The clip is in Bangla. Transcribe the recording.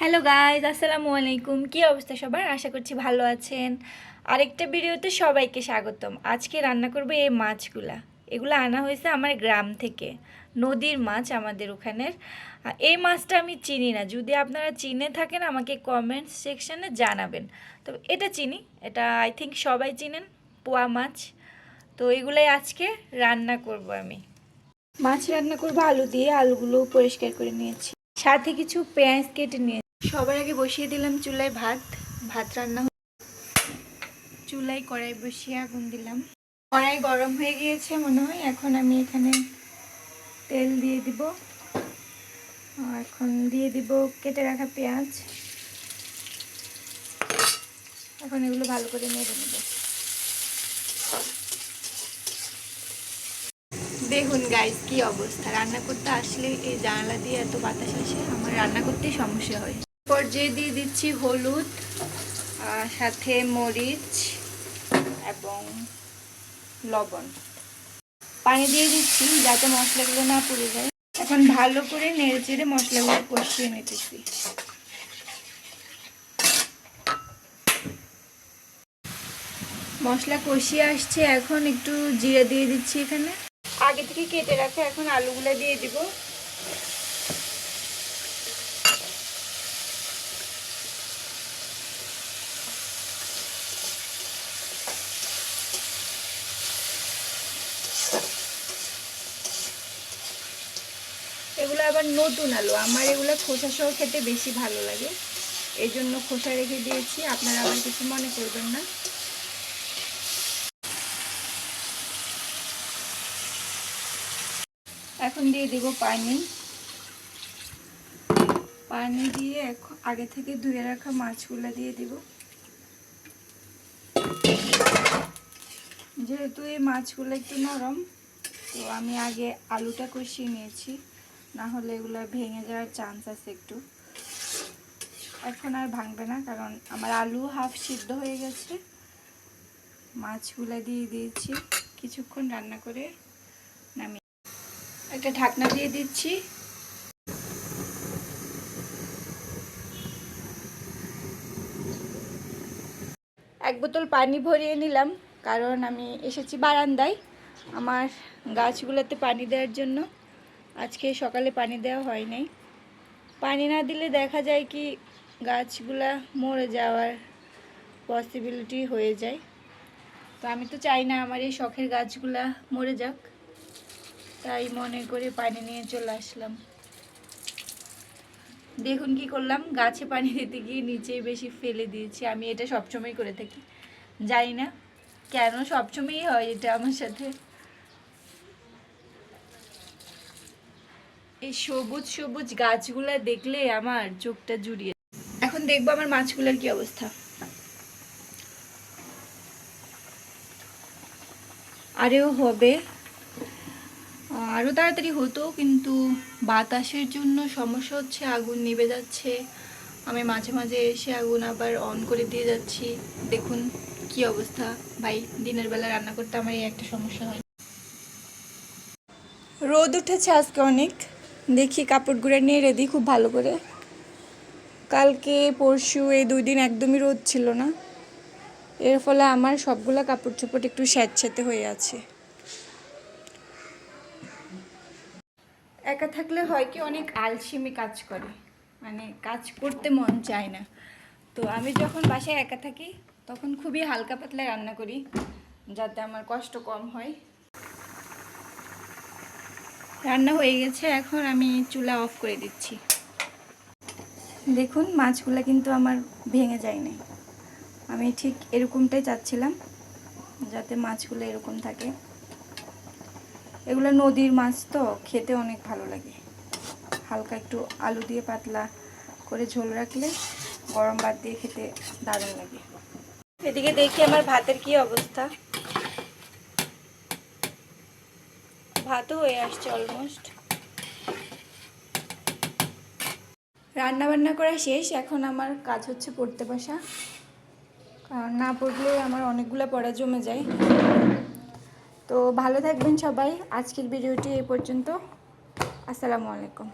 হ্যালো গাইজ আসসালামু আলাইকুম। কী অবস্থা সবার? আশা করছি ভালো আছেন। আরেকটা ভিডিওতে সবাইকে স্বাগতম। আজকে রান্না করব এই মাছগুলা। এগুলো আনা হয়েছে আমার গ্রাম থেকে। নদীর মাছ আমাদের ওখানের। এই মাছটা আমি চিনি না। যদি আপনারা চিনে থাকেন, আমাকে কমেন্টস সেকশানে জানাবেন। তো এটা চিনি। এটা আই থিঙ্ক সবাই চিনেন, পোয়া মাছ। তো এগুলাই আজকে রান্না করব আমি। মাছ রান্না করব আলু দিয়ে। আলুগুলো পরিষ্কার করে নিয়েছি। সাথে কিছু পেঁয়াজ কেটে নিয়ে সবার আগে বসিয়ে দিলাম চুলায় ভাত। ভাত রান্না চুলায় কড়াই বসিয়ে আগুন দিলাম। কড়াই গরম হয়ে গিয়েছে মনে হয়, এখন আমি এখানে তেল দিয়ে দিব। এখন দিয়ে দিব কেটে রাখা পেঁয়াজ। এখন এগুলো ভালো করে নেড়ে নেব। দেখুন গাইস কি অবস্থা। রান্না করতে আসলে এই জানালা দিয়ে এত বাতাস আসে, আমার রান্না করতেই সমস্যা হয়। পর্যায়ে দিয়ে দিচ্ছি হলুদ সাথে মরিচ এবং লবণ। পানি দিয়ে দিচ্ছি, যাতে মশলাগুলো না পুড়ে যায়। এখন ভালো করে নেড়ে চেড়ে মশলাগুলো কষিয়ে নিতেছি। মশলা কষিয়ে আসছে, এখন একটু জিরে দিয়ে দিচ্ছি এখানে। আগে থেকে কেটে রাখা এখন আলুগুলো দিয়ে দিব এগুলো আবার নতুন আলু। আমার এগুলো খোসা সহ খেতে বেশি ভালো লাগে। এই জন্য খোসা রেখে দিয়েছি। আপনারা আবার কিছু মনে করবেন না। এখন দিয়ে দিব পানি। পানি দিয়ে এখন- আগে থেকে ধুয়ে রাখা মাছগুলো দিয়ে দিব। যেহেতু এই মাছগুলো একটু নরম, তো আমি আগে আলুটা কষিয়ে নিয়েছি। না হলে এগুলো ভেঙে যাওয়ার চান্স আছে একটু। এখন আর ভাঙবে না, কারণ আমার আলু হাফ সিদ্ধ হয়ে গেছে। মাছগুলো দিয়ে দিয়েছি, কিছুক্ষণ রান্না করে নামিয়ে। একটা ঢাকনা দিয়ে দিচ্ছি। এক বোতল পানি ভরিয়ে নিলাম, কারণ আমি এসেছি বারান্দায়। আমার গাছগুলোতে পানি দেওয়ার জন্য। আজকে সকালে পানি দেওয়া হয় নাই। পানি না দিলে দেখা যায় কি গাছগুলা মরে যাওয়ার পসিবিলিটি হয়ে যায়। তো আমি তো চাই না আমার এই শখের গাছগুলা মরে যাক। তাই মনে করে পানি নিয়ে চলে আসলাম। দেখুন কি করলাম, গাছে পানি দিতে গিয়ে নিচেই বেশি ফেলে দিয়েছি। আমি এটা সবসময় করে থাকি। জানি না কেন সবসময়ই হয় এটা আমার সাথে। এই সবুজ সবুজ গাছগুলা দেখলে আমার চোখটা জুড়িয়ে এখন দেখব আমার মাছগুলোর কি অবস্থা। আরেও হবে। আরও তাড়াতাড়ি হতো, কিন্তু বাতাসের জন্য সমস্যা হচ্ছে, আগুন নিভে যাচ্ছে। আমি মাঝে মাঝে এসে আগুন আবার অন করে দিয়ে যাচ্ছি। দেখুন কি অবস্থা। ভাই, দিনের বেলা রান্না করতে আমার এই একটা সমস্যা হয়। রোদ উঠেছে আজকে অনেক। দেখি, কাপড়গুলো নিয়ে রেডি খুব ভালো করে। কালকে, পরশু এই দুই দিন একদমই রোদ ছিল না। এর ফলে আমার সবগুলো কাপড় চোপড় একটু স্যাঁতস্যাঁতে হয়ে আছে। একা থাকলে হয় কি, অনেক আলসেমি কাজ করে। মানে কাজ করতে মন চায় না। তো আমি যখন বাসায় একা থাকি, তখন খুবই হালকা পাতলা রান্না করি, যাতে আমার কষ্ট কম হয়। রান্না হয়ে গেছে, এখন আমি চুলা অফ করে দিচ্ছি। দেখুন, মাছগুলো কিন্তু আমার ভেঙে যায়নি। আমি ঠিক এরকমটাই চাচ্ছিলাম, যাতে মাছগুলো এরকম থাকে। এগুলো নদীর মাছ তো, খেতে অনেক ভালো লাগে। হালকা একটু আলু দিয়ে পাতলা করে ঝোল রাখলে গরম ভাত দিয়ে খেতে দারুণ লাগে। এদিকে দেখি আমার ভাতের কি অবস্থা। ভাতও হয়ে আসছে অলমোস্ট রান্না বান্না করা শেষ, এখন আমার কাজ হচ্ছে পড়তে বসা। কারণ না পড়লে আমার অনেকগুলো পড়া জমে যায়। তো ভালো থাকবেন সবাই, আজকের ভিডিওটি এই পর্যন্ত। আসসালামু আলাইকুম।